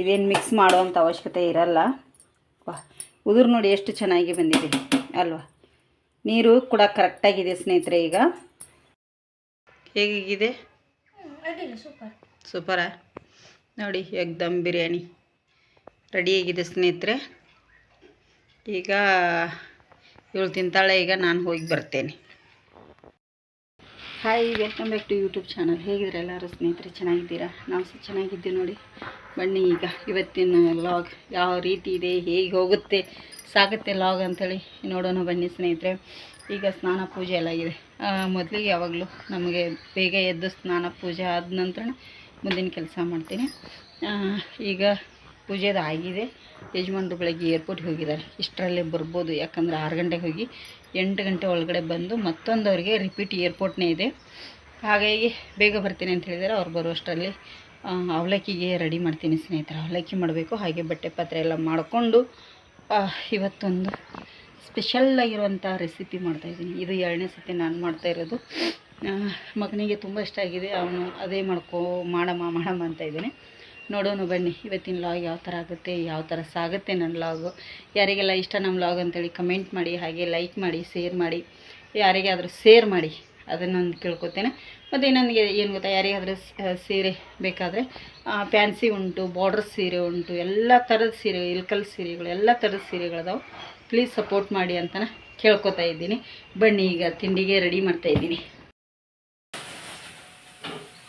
ಇದೇನು ಮಿಕ್ಸ್ ಮಾಡುವಂಥ ಅವಶ್ಯಕತೆ ಇರಲ್ಲ. ವಾ, ಉದುರು ನೋಡಿ ಎಷ್ಟು ಚೆನ್ನಾಗಿ ಬಂದಿದೆ. ಅಲ್ವಾ? ನೀರು ಕೂಡ ಕರೆಕ್ಟಾಗಿದೆ ಸ್ನೇಹಿತರೆ ಈಗ. ಹೇಗಿದೆ ಸೂಪರ್. ನೋಡಿ, ಎಗ್ದಮ್ ಬಿರಿಯಾನಿ ರೆಡಿಯಾಗಿದೆ ಸ್ನೇಹಿತರೆ. ಈಗ ಇವಳು ತಿಂತಾಳೆ, ಈಗ ನಾನು ಹೋಗಿ ಬರ್ತೇನೆ. Hi welcome back to YouTube channel ಹೇಗಿದ್ರೆ ಎಲ್ಲರೂ? ಸ್ನೇಹಿತರೆ, ಚೆನ್ನಾಗಿದ್ದೀರಾ? ನಾವು ಸಹ ಚೆನ್ನಾಗಿದ್ದೀವಿ ನೋಡಿ. ಬನ್ನಿ ಈಗ ಇವತ್ತಿನ ಲಾಗ್ ಯಾವ ರೀತಿ ಇದೆ, ಹೇಗೆ ಹೋಗುತ್ತೆ, ಸಾಗುತ್ತೆ ಲಾಗ್ ಅಂಥೇಳಿ ನೋಡೋಣ ಬನ್ನಿ ಸ್ನೇಹಿತರೆ. ಈಗ ಸ್ನಾನ ಪೂಜೆ ಎಲ್ಲ ಆಗಿದೆ. ಮೊದಲಿಗೆ ಯಾವಾಗಲೂ ನಮಗೆ ಬೇಗ ಎದ್ದು ಸ್ನಾನ ಪೂಜೆ ಆದ ನಂತರ ಮುಂದಿನ ಕೆಲಸ ಮಾಡ್ತೀನಿ. ಈಗ ಪೂಜೆದು ಆಗಿದೆ. ಯಜಮಾನ್ರು ಬೆಳಗ್ಗೆ ಏರ್ಪೋರ್ಟ್ಗೆ ಹೋಗಿದ್ದಾರೆ. ಇಷ್ಟರಲ್ಲೇ ಬರ್ಬೋದು. ಯಾಕಂದರೆ ಆರು ಗಂಟೆಗೆ ಹೋಗಿ ಎಂಟು ಗಂಟೆ ಒಳಗಡೆ ಬಂದು ಮತ್ತೊಂದು ಅವರಿಗೆ ರಿಪೀಟ್ ಏರ್ಪೋರ್ಟ್ನೇ ಇದೆ. ಹಾಗಾಗಿ ಬೇಗ ಬರ್ತೀನಿ ಅಂತ ಹೇಳಿದರೆ ಅವ್ರು ಬರುವಷ್ಟರಲ್ಲಿ ಅವಲಕ್ಕಿಗೆ ರೆಡಿ ಮಾಡ್ತೀನಿ ಸ್ನೇಹಿತರೆ. ಅವಲಕ್ಕಿ ಮಾಡಬೇಕು. ಹಾಗೆ ಬಟ್ಟೆ ಪಾತ್ರೆ ಎಲ್ಲ ಮಾಡಿಕೊಂಡು ಇವತ್ತೊಂದು ಸ್ಪೆಷಲ್ ಆಗಿರುವಂಥ ರೆಸಿಪಿ ಮಾಡ್ತಾಯಿದ್ದೀನಿ ಇದು ಎರಡನೇ ಸತಿ ನಾನು ಮಾಡ್ತಾ ಇರೋದು. ಮಗನಿಗೆ ತುಂಬ ಇಷ್ಟ ಆಗಿದೆ. ಅವನು ಅದೇ ಮಾಡ್ಕೋ, ಮಾಡಮ್ಮ ಮಾಡಮ್ಮ ಅಂತ ಇದ್ದೀನಿ. ನೋಡೋಣ ಬನ್ನಿ. ಇವತ್ತಿನ ಲಾಗ್ ಯಾವ ಥರ ಆಗುತ್ತೆ, ಯಾವ ಥರ ಸಾಗುತ್ತೆ ನನ್ನ ಲಾಗು ಯಾರಿಗೆಲ್ಲ ಇಷ್ಟ ನಮ್ಮ ಲಾಗ್ ಅಂತೇಳಿ ಕಮೆಂಟ್ ಮಾಡಿ, ಹಾಗೆ ಲೈಕ್ ಮಾಡಿ ಶೇರ್ ಮಾಡಿ, ಯಾರಿಗಾದರೂ ಶೇರ್ ಮಾಡಿ ಅದನ್ನೊಂದು ಕೇಳ್ಕೊತೇನೆ ಮತ್ತು ಇನ್ನೊಂದಿಗೆ ಏನು ಗೊತ್ತಾ, ಯಾರಿಗಾದರೂ ಸೀರೆ ಬೇಕಾದರೆ ಫ್ಯಾನ್ಸಿ ಉಂಟು ಬಾರ್ಡರ್ ಸೀರೆ ಉಂಟು, ಎಲ್ಲ ಥರದ ಸೀರೆ, ಇಲ್ಕಲ್ ಸೀರೆಗಳು, ಎಲ್ಲ ಥರದ ಸೀರೆಗಳದಾವೆ. ಪ್ಲೀಸ್ ಸಪೋರ್ಟ್ ಮಾಡಿ ಅಂತ ಕೇಳ್ಕೊತಾ ಇದ್ದೀನಿ. ಬನ್ನಿ ಈಗ ತಿಂಡಿಗೆ ರೆಡಿ ಮಾಡ್ತಾ ಇದ್ದೀನಿ.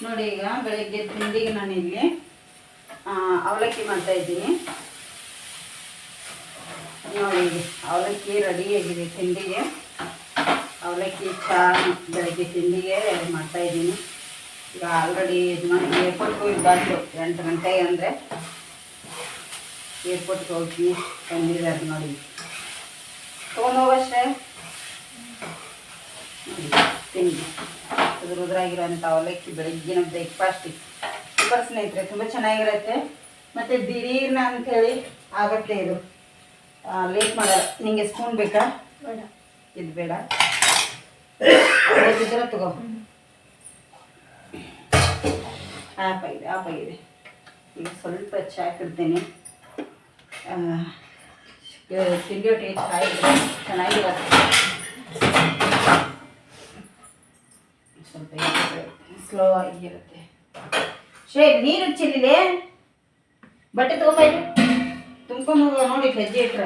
ನೋಡಿ ಈಗ ಬೆಳಗ್ಗೆ ತಿಂಡಿಗೆ ನಾನು ಇಲ್ಲಿ ಅವಲಕ್ಕಿ ಮಾಡ್ತಾ ಇದ್ದೀನಿ. ನೋಡಿ, ಅವಲಕ್ಕಿ ಅವಲಕ್ಕಿ ರೆಡಿಯಾಗಿದೆ ತಿಂಡಿಗೆ. ಅವಲಕ್ಕಿ ಚಹಾ ಬೆಳಗ್ಗೆ ತಿಂಡಿಗೆ ಮಾಡ್ತಾ ಇದ್ದೀನಿ. ಈಗ ಆಲ್ರೆಡಿ ಯಜಮಾನ ಏರ್ಪೋರ್ಟ್ಗೆ ಹೋಗಿ ಬಂದು ಎಂಟು ಗಂಟೆಗೆ ಅಂದರೆ. ಏರ್ಪೋರ್ಟ್ಗೆ ಹೋಗಿ ಬಂದಿದ್ದಾರೆ ನೋಡಿ. ತೊಗೊಂಡೋಗಷ್ಟೇ ತಿಂಡಿ ಉದುರು ಉದುರಾಗಿರೋಂಥ ಅವಲಕ್ಕಿ ಬೆಳಗ್ಗಿನ ಬ್ರೇಕ್ಫಾಸ್ಟಿಗೆ ಸೂಪರ್ ಸ್ನೇಹಿತರೆ ತುಂಬ ಚೆನ್ನಾಗಿರುತ್ತೆ. ಮತ್ತು ದಿಢೀರ್ನ ಅಂಥೇಳಿ ಆಗುತ್ತೆ ಇದು. ಲೇಟ್ ಮಾಡೋ ನಿಮಗೆ ಸ್ಪೂನ್ ಬೇಕಾ? ಬೇಡ. ಇದು ಬೇಡ. ಇದ್ರೆ ತಗೋ. ಆ್ಯಪ್ ಆಗಿದೆ ಆಪ್ ಆಗಿದೆ ಈಗ ಸ್ವಲ್ಪ ಚಾಕಿಡ್ತೀನಿ ಇಡ್ತೀನಿ ಟೇಸ್ಟ್ ಆಗಿದೆ ಚೆನ್ನಾಗಿರುತ್ತೆ. ಸ್ವಲ್ಪ ಸ್ಲೋ ಆಗಿರುತ್ತೆ. ಶೇ ನೀರು ಚೆಲ್ಲಿದೆ ಬಟ್ಟೆ ತಗೊಂಬಾಯ್ತು ತುಂಬ್ಕೊಂಡು ನೋಡಿ ಹೆಜ್ಜೆ ಇಟ್ರ.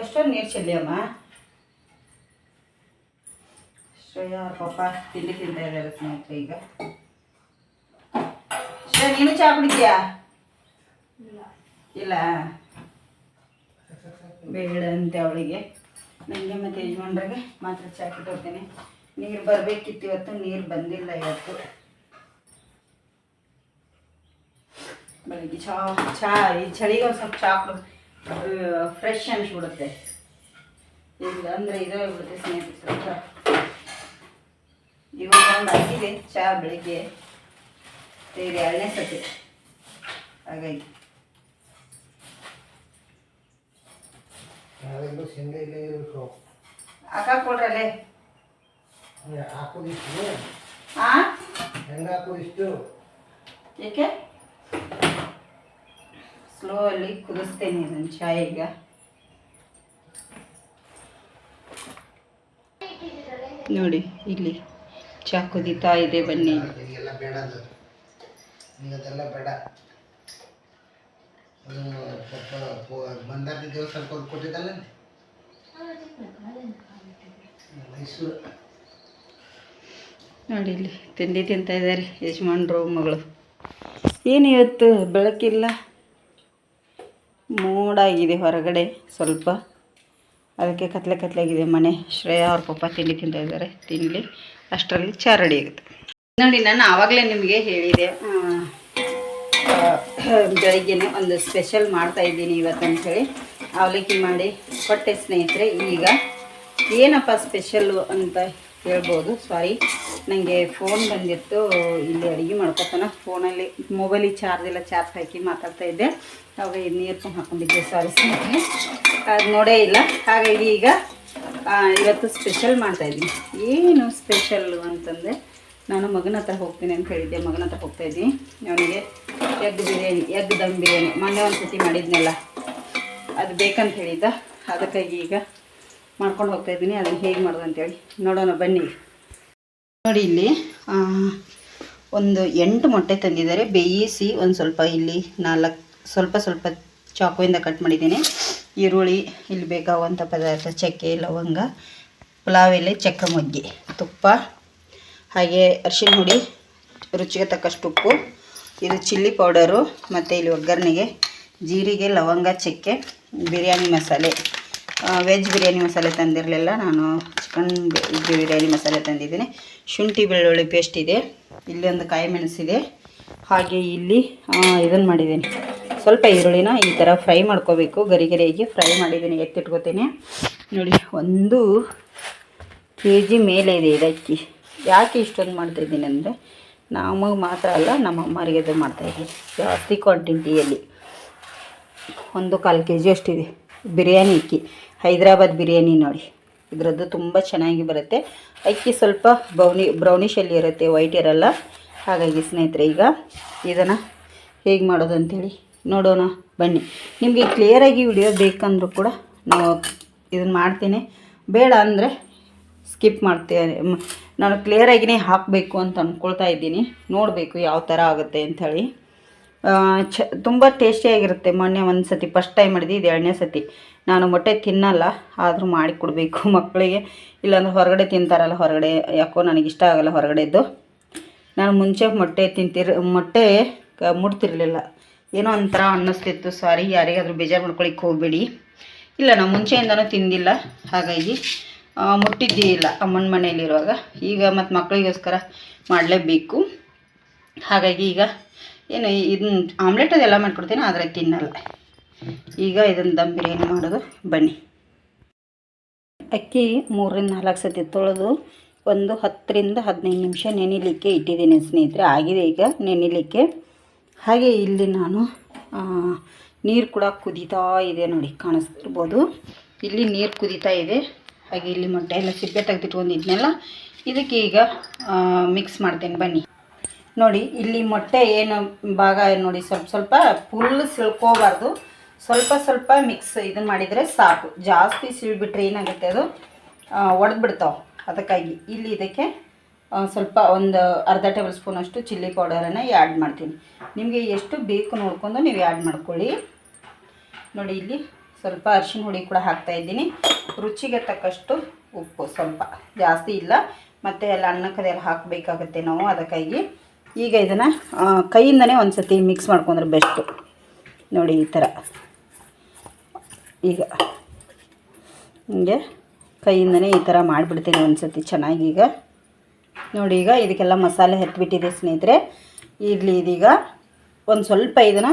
ಎಷ್ಟೊಂದು ನೀರು ಚೆಲ್ಲಿ ಅಮ್ಮ. ಶ್ರೇಯಾ ಅವ್ರ ಪಾಪ ತಿಂಡಿ ತಿಂತ ಇದ್ದಾರೆ ಸ್ನೇಹಿತರೆ ಈಗ. ಶ್ರೇ ನೀನು ಚಾ ಕುಡಿದ್ಯಾ ಇಲ್ಲ. ಬೇಡ ಅಂತೆ ಅವಳಿಗೆ. ನನಗೆ ಮತ್ತು ಯಜಮಾನ್ರಿಗೆ ಮಾತ್ರ ಚಹಾ ಕಿಟ್ಟೋಗ್ತೇನೆ ನೀರು ಬರಬೇಕಿತ್ತು ಇವತ್ತು ನೀರು ಬಂದಿಲ್ಲ ಇವತ್ತು. ಬೆಳಿಗ್ಗೆ ಚಹಾ ಚಹಾ ಈ ಚಳಿಗೆ ಒಂದು ಸ್ವಲ್ಪ ಚಹಾ ಫ್ರೆಶ್ ಅನಿಸ್ಬಿಡುತ್ತೆ. ಇಲ್ಲ ಅಂದರೆ ಇದೇ ಬಿಡುತ್ತೆ ಸ್ನೇಹಿತರೆ ಸ್ವಲ್ಪ ಇವಾಗ ಒಂದು ಆಗಿದೆ ಚಹಾ ಬೆಳಿಗ್ಗೆ. ಸೇರಿ ಎರಡನೇ ಸತಿ. ಹಾಗಾಗಿ. ಹಾಕಾಕೊಡ್ರಲ್ಲೇ ಹಾಕೋದಿಷ್ಟು? ಹೆಂಗೆ ಹಾಕೋದಿಷ್ಟು? ಏಕೆ? ಸ್ಲೋ ಅಲ್ಲಿ ಕುದಿಸ್ತೇನೆ ಇದನ್ನು ಚಹಾ ಈಗ ನೋಡಿ ಇಲ್ಲಿ ಚಾ ಕುದಿತಾ ಇದೆ ಬನ್ನಿ. ನೋಡಿ ಇಲ್ಲಿ ತಿಂಡಿ ತಿಂತ ಇದ್ದಾರೆ ಯಜಮಾನ್ರು ಮಗಳು. ಏನು ಇವತ್ತು? ಬೆಳಕಿಲ್ಲ? ಮೋಡಾಗಿದೆ ಹೊರಗಡೆ ಸ್ವಲ್ಪ. ಅದಕ್ಕೆ ಕತ್ಲೆ ಕತ್ಲೆಯಾಗಿದೆ ಮನೆ. ಶ್ರೇಯಾ ಅವ್ರ ಪಪ್ಪ ತಿಂಡಿ ತಿಂತ ಇದ್ದಾರೆ. ತಿನ್ನಲಿ ಅಷ್ಟರಲ್ಲಿ ಚಾ ರೆಡಿ ಆಗುತ್ತೆ. ನೋಡಿ, ನಾನು ಆವಾಗಲೇ ನಿಮಗೆ ಹೇಳಿದೆ ಬೆಳಗ್ಗೆನೆ ಒಂದು ಸ್ಪೆಷಲ್ ಮಾಡ್ತಾ ಇದ್ದೀನಿ ಇವತ್ತು ಅಂಥೇಳಿ ಅವಲಕ್ಕಿ ಮಾಡಿ ಕೊಟ್ಟೆ ಸ್ನೇಹಿತರೆ, ಈಗ ಏನಪ್ಪ ಸ್ಪೆಷಲ್ಲು ಅಂತ ಹೇಳ್ಬೋದು? ಸಾರಿ ನನಗೆ ಫೋನ್ ಬಂದಿತ್ತು, ಇಲ್ಲಿ ಅಡುಗೆ ಮಾಡ್ಕೊತಾನೆ. ಫೋನಲ್ಲಿ ಮೊಬೈಲಿಗೆ ಚಾರ್ಜ್ ಎಲ್ಲ ಚಾರ್ಜ್ ಹಾಕಿ ಮಾತಾಡ್ತಾ ಇದ್ದೆ. ಅವಾಗ ಇದು ತುಂಬ ಹಾಕೊಂಡಿದ್ದೆ ಸಾರಿ ಸ್ನೇಹಿತರೆ. ಅದು ನೋಡೇ ಇಲ್ಲ. ಹಾಗಾಗಿ ಈಗ ಇವತ್ತು ಸ್ಪೆಷಲ್ ಮಾಡ್ತಾಯಿದ್ದೀನಿ ಏನು ಸ್ಪೆಷಲ್ಲು ಅಂತಂದರೆ, ನಾನು ಮಗನ ಹತ್ರ ಹೋಗ್ತೀನಿ ಅಂತ ಹೇಳಿದ್ದೆ. ಮಗನ ಹತ್ರ ಹೋಗ್ತಾ ಇದ್ದೀನಿ. ಅವನಿಗೆ ಎಗ್ ಬಿರಿಯಾನಿ, ಎಗ್ ದಮ್ ಬಿರಿಯಾನಿ. ಮೊನ್ನೆ ಒಂದು ಸತಿ ಮಾಡಿದ್ನಲ್ಲ, ಅದು ಬೇಕಂತ ಹೇಳಿದ್ದ. ಅದಕ್ಕಾಗಿ ಈಗ ಮಾಡ್ಕೊಂಡು ಹೋಗ್ತಾ ಇದ್ದೀನಿ. ಅದನ್ನು ಹೇಗೆ ಮಾಡೋದು ಅಂತೇಳಿ ನೋಡೋಣ. ಬನ್ನಿ. ನೋಡಿ ಇಲ್ಲಿ ಒಂದು ಎಂಟು ಮೊಟ್ಟೆ ತಂದಿದ್ದಾರೆ. ಬೇಯಿಸಿ ಒಂದು ಸ್ವಲ್ಪ ಇಲ್ಲಿ ನಾಲ್ಕು ಸ್ವಲ್ಪ ಸ್ವಲ್ಪ ಚಾಕುವಿಂದ ಕಟ್ ಮಾಡಿದ್ದೀನಿ. ಈರುಳ್ಳಿ, ಇಲ್ಲಿ ಬೇಕಾಗುವಂಥ ಪದಾರ್ಥ, ಚಕ್ಕೆ, ಲವಂಗ, ಪುಲಾವ್ ಎಲೆ, ಚಕ್ಕೆ ಮೊಗ್ಗಿ, ತುಪ್ಪ, ಹಾಗೆ ಅರಿಶಿನ ಹುಡಿ, ರುಚಿಗೆ ತಕ್ಕಷ್ಟು ಉಪ್ಪು, ಇದು ಚಿಲ್ಲಿ ಪೌಡರು, ಮತ್ತು ಇಲ್ಲಿ ಒಗ್ಗರಣೆಗೆ ಜೀರಿಗೆ, ಲವಂಗ, ಚಕ್ಕೆ, ಬಿರಿಯಾನಿ ಮಸಾಲೆ. ವೆಜ್ ಬಿರಿಯಾನಿ ಮಸಾಲೆ ತಂದಿರಲಿಲ್ಲ, ನಾನು ಚಿಕನ್ ಬಿರಿಯಾನಿ ಮಸಾಲೆ ತಂದಿದ್ದೀನಿ. ಶುಂಠಿ ಬೆಳ್ಳುಳ್ಳಿ ಪೇಸ್ಟ್ ಇದೆ. ಇಲ್ಲಿ ಒಂದು ಕಾಯಿ ಮೆಣಸಿದೆ. ಹಾಗೆ ಇಲ್ಲಿ ಇದನ್ನು ಮಾಡಿದ್ದೀನಿ. ಸ್ವಲ್ಪ ಈರುಳ್ಳಿನ ಈ ಥರ ಫ್ರೈ ಮಾಡ್ಕೋಬೇಕು. ಗರಿ ಗರಿಯಾಗಿ ಫ್ರೈ ಮಾಡಿದ್ದೀನಿ, ಎತ್ತಿಟ್ಕೋತೀನಿ. ನೋಡಿ, ಒಂದು ಕೆ ಜಿ ಮೇಲೆ ಇದೆ ಇದು ಯಾಕೆ ಇಷ್ಟೊಂದು ಮಾಡ್ತಾಯಿದ್ದೀನಿ ಅಂದರೆ ನಮಗೆ ಮಾತ್ರ ಅಲ್ಲ, ನಮ್ಮ ಅಮ್ಮರಿಗೆ ಅದು ಮಾಡ್ತಾಯಿದ್ದೀನಿ ಜಾಸ್ತಿ ಕ್ವಾಂಟಿಟಿಯಲ್ಲಿ. ಒಂದು ಕಾಲು ಕೆ ಜಿ ಅಷ್ಟಿದೆ. ಬಿರಿಯಾನಿ ಅಕ್ಕಿ. ಹೈದ್ರಾಬಾದ್ ಬಿರಿಯಾನಿ ನೋಡಿ. ಇದರದ್ದು ತುಂಬ ಚೆನ್ನಾಗಿ ಬರುತ್ತೆ. ಅಕ್ಕಿ ಸ್ವಲ್ಪ ಬ್ರೌನಿ, ಬ್ರೌನಿಶಲ್ಲಿ ಇರುತ್ತೆ, ವೈಟ್ ಇರಲ್ಲ. ಹಾಗಾಗಿ ಸ್ನೇಹಿತರೆ, ಈಗ ಇದನ್ನು ಹೇಗೆ ಮಾಡೋದು ಅಂಥೇಳಿ ನೋಡೋಣ, ಬನ್ನಿ. ನಿಮಗೆ ಕ್ಲಿಯರಾಗಿ ವಿಡಿಯೋ ಬೇಕಂದರೂ ಕೂಡ ನಾವು ಇದನ್ನು ಮಾಡ್ತೀನಿ. ಬೇಡ ಅಂದರೆ ಸ್ಕಿಪ್ ಮಾಡ್ತೀನಿ ನಾನು ಕ್ಲಿಯರಾಗಿಯೇ ಹಾಕಬೇಕು ಅಂತ ಅಂದ್ಕೊಳ್ತಾ ಇದ್ದೀನಿ. ನೋಡಬೇಕು ಯಾವ ಥರ ಆಗುತ್ತೆ ಅಂಥೇಳಿ ಚ, ತುಂಬ ಟೇಸ್ಟಿಯಾಗಿರುತ್ತೆ ಮೊನ್ನೆ ಒಂದು ಸತಿ ಫಸ್ಟ್ ಟೈಮ್ ಮಾಡಿದ್ದೆ ಇದು ಎರಡನೇ ಸತಿ. ನಾನು ಮೊಟ್ಟೆ ತಿನ್ನಲ್ಲ, ಆದರೂ ಮಾಡಿ ಕೊಡಬೇಕು ಮಕ್ಕಳಿಗೆ. ಇಲ್ಲಾಂದ್ರೆ ಹೊರಗಡೆ ತಿಂತಾರಲ್ಲ, ಹೊರಗಡೆ ಯಾಕೋ ನನಗಿಷ್ಟ ಆಗಲ್ಲ ಹೊರಗಡೆದ್ದು. ನಾನು ಮುಂಚೆ ಮೊಟ್ಟೆ ತಿಂತಿರ್, ಮೊಟ್ಟೆ ಮುಟ್ತಿರ್ಲಿಲ್ಲ. ಏನೋ ಒಂಥರ ಅನ್ನಿಸ್ತಿತ್ತು. ಸಾರಿ, ಯಾರಿಗಾದರೂ ಬೇಜಾರು ಮಾಡ್ಕೊಳಿಕ್ಕೆ ಹೋಗಬೇಡಿ. ಇಲ್ಲ ನಾವು ಮುಂಚೆಯಿಂದನೂ ತಿಂದಿಲ್ಲ. ಹಾಗಾಗಿ ಮುಟ್ಟಿದ್ದೇ ಇಲ್ಲ ಅಮ್ಮನ ಮನೆಯಲ್ಲಿರುವಾಗ. ಈಗ ಮತ್ತು ಮಕ್ಕಳಿಗೋಸ್ಕರ ಮಾಡಲೇಬೇಕು. ಹಾಗಾಗಿ ಈಗ ಏನು ಇದನ್ನ ಆಮ್ಲೆಟ್ ಅದೆಲ್ಲ ಮಾಡ್ಕೊಡ್ತೀನಿ, ಆದರೆ ತಿನ್ನಲ್ಲ. ಈಗ ಇದನ್ನು ದಮ್ ಬಿರಿಯಾನಿ ಮಾಡೋದು? ಬನ್ನಿ. ಅಕ್ಕಿ ಮೂರರಿಂದ ನಾಲ್ಕು ಸತಿ ತೊಳೆದು ಒಂದು ಹತ್ತರಿಂದ ಹದಿನೈದು ನಿಮಿಷ ನೆನಿಲಿಕ್ಕೆ ಇಟ್ಟಿದ್ದೀನಿ ಸ್ನೇಹಿತರೆ. ಆಗಿದೆ ಈಗ ನೆನಿಲಿಕ್ಕೆ. ಹಾಗೆ ಇಲ್ಲಿ ನಾನು ನೀರು ಕೂಡ ಕುದೀತಾ ಇದೆ ನೋಡಿ, ಕಾಣಿಸ್ತಿರ್ಬೋದು. ಇಲ್ಲಿ ನೀರು ಕುದೀತಾ ಇದೆ. ಹಾಗೆ ಇಲ್ಲಿ ಮೊಟ್ಟೆ ಎಲ್ಲ ಸಿಪ್ಪೆ ತೆಗೆದಿಟ್ಕೊಂಡಿದ್ನೆಲ್ಲ, ಇದಕ್ಕೆ ಈಗ ಮಿಕ್ಸ್ ಮಾಡ್ತೇನೆ. ಬನ್ನಿ. ನೋಡಿ, ಇಲ್ಲಿ ಮೊಟ್ಟೆ ಏನು ಭಾಗ ನೋಡಿ, ಸ್ವಲ್ಪ ಸ್ವಲ್ಪ ಫುಲ್ ಸಿಳ್ಕೋಬಾರ್ದು ಸ್ವಲ್ಪ ಸ್ವಲ್ಪ ಮಿಕ್ಸ್ ಇದನ್ನು ಮಾಡಿದರೆ ಸಾಕು. ಜಾಸ್ತಿ ಸಿಳ್ಬಿಟ್ರೆ ಏನಾಗುತ್ತೆ ಅದು ಒಡೆದು ಬಿಡ್ತಾವೆ ಅದಕ್ಕಾಗಿ ಇಲ್ಲಿ ಇದಕ್ಕೆ ಸ್ವಲ್ಪ ಒಂದು ಅರ್ಧ ಟೇಬಲ್ ಸ್ಪೂನಷ್ಟು ಚಿಲ್ಲಿ ಪೌಡರನ್ನು ಆ್ಯಡ್ ಮಾಡ್ತೀನಿ. ನಿಮಗೆ ಎಷ್ಟು ಬೇಕು ನೋಡ್ಕೊಂಡು ನೀವು ಆ್ಯಡ್ ಮಾಡ್ಕೊಳ್ಳಿ. ನೋಡಿ ಇಲ್ಲಿ ಸ್ವಲ್ಪ ಅರಿಶಿನ ಹುಡಿ ಕೂಡ ಹಾಕ್ತಾ ಇದ್ದೀನಿ. ರುಚಿಗೆ ತಕ್ಕಷ್ಟು ಉಪ್ಪು ಸ್ವಲ್ಪ ಜಾಸ್ತಿ ಇಲ್ಲ. ಮತ್ತು ಎಲ್ಲ ಅನ್ನಕ್ಕದೆಲ್ಲ ಹಾಕಬೇಕಾಗತ್ತೆ ನಾವು ಅದಕ್ಕಾಗಿ. ಈಗ ಇದನ್ನು ಕೈಯಿಂದನೇ ಒಂದು ಸತಿ ಮಿಕ್ಸ್ ಮಾಡ್ಕೊಂಡ್ರೆ ಬೆಸ್ಟು ನೋಡಿ ಈ ಥರ ಈಗ, ಹಿಂಗೆ. ಕೈಯಿಂದನೇ ಈ ಥರ ಮಾಡಿಬಿಡ್ತೀನಿ ಒಂದು ಸತಿ ಚೆನ್ನಾಗಿ ಈಗ. ನೋಡಿ ಈಗ ಇದಕ್ಕೆಲ್ಲ ಮಸಾಲೆ ಹೆತ್ಬಿಟ್ಟಿದೆ ಸ್ನೇಹಿತರೆ. ಇರಲಿ ಇದೀಗ ಒಂದು ಸ್ವಲ್ಪ ಇದನ್ನು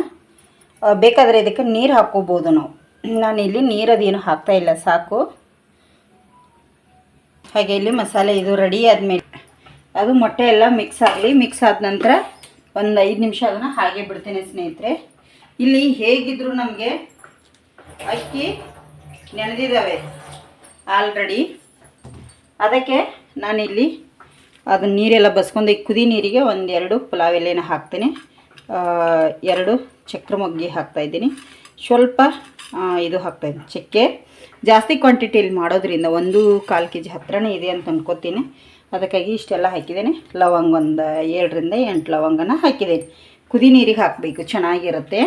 ಬೇಕಾದರೆ ಇದಕ್ಕೆ ನೀರು ಹಾಕ್ಕೋಬೋದು ನಾವು. ನಾನು ಇಲ್ಲಿ ನೀರದೇನು ಹಾಕ್ತಾ ಇಲ್ಲ, ಸಾಕು. ಹಾಗೆ ಇಲ್ಲಿ ಮಸಾಲೆ ಇದು ರೆಡಿ ಆದಮೇಲೆ ಅದು ಮೊಟ್ಟೆ ಎಲ್ಲ ಮಿಕ್ಸ್ ಆಗಲಿ ಮಿಕ್ಸ್ ಆದ ನಂತರ ಒಂದು ಐದು ನಿಮಿಷ ಅದನ್ನು ಹಾಗೆ ಬಿಡ್ತೇನೆ ಸ್ನೇಹಿತರೆ. ಇಲ್ಲಿ ಹೇಗಿದ್ರು ನಮಗೆ ಅಕ್ಕಿ ನೆನೆದಿದ್ದಾವೆ ಆಲ್ರೆಡಿ. ಅದಕ್ಕೆ ನಾನಿಲ್ಲಿ ಅದು ನೀರೆಲ್ಲ ಬಸ್ಕೊಂಡು ಕುದಿ ನೀರಿಗೆ ಒಂದೆರಡು ಪುಲಾವ್ ಎಲೆನ ಹಾಕ್ತೀನಿ. ಎರಡು ಚಕ್ರ ಮೊಗ್ಗಿ ಹಾಕ್ತಾಯಿದ್ದೀನಿ ಸ್ವಲ್ಪ ಇದು ಹಾಕ್ತಾಯಿದ್ದೀನಿ ಚಕ್ಕೆ. ಜಾಸ್ತಿ ಕ್ವಾಂಟಿಟಿಯಲ್ಲಿ ಮಾಡೋದ್ರಿಂದ ಒಂದು ಕಾಲು ಕೆ ಜಿ ಹತ್ರನೇ ಇದೆ ಅಂತ ಅಂದ್ಕೋತೀನಿ ಅದಕ್ಕಾಗಿ ಇಷ್ಟೆಲ್ಲ ಹಾಕಿದ್ದೀನಿ. ಲವಂಗ ಒಂದು ಏಳರಿಂದ ಎಂಟು ಲವಂಗನ ಹಾಕಿದ್ದೀನಿ. ಕುದಿ ನೀರಿಗೆ ಹಾಕಬೇಕು. ಚೆನ್ನಾಗಿರುತ್ತೆ.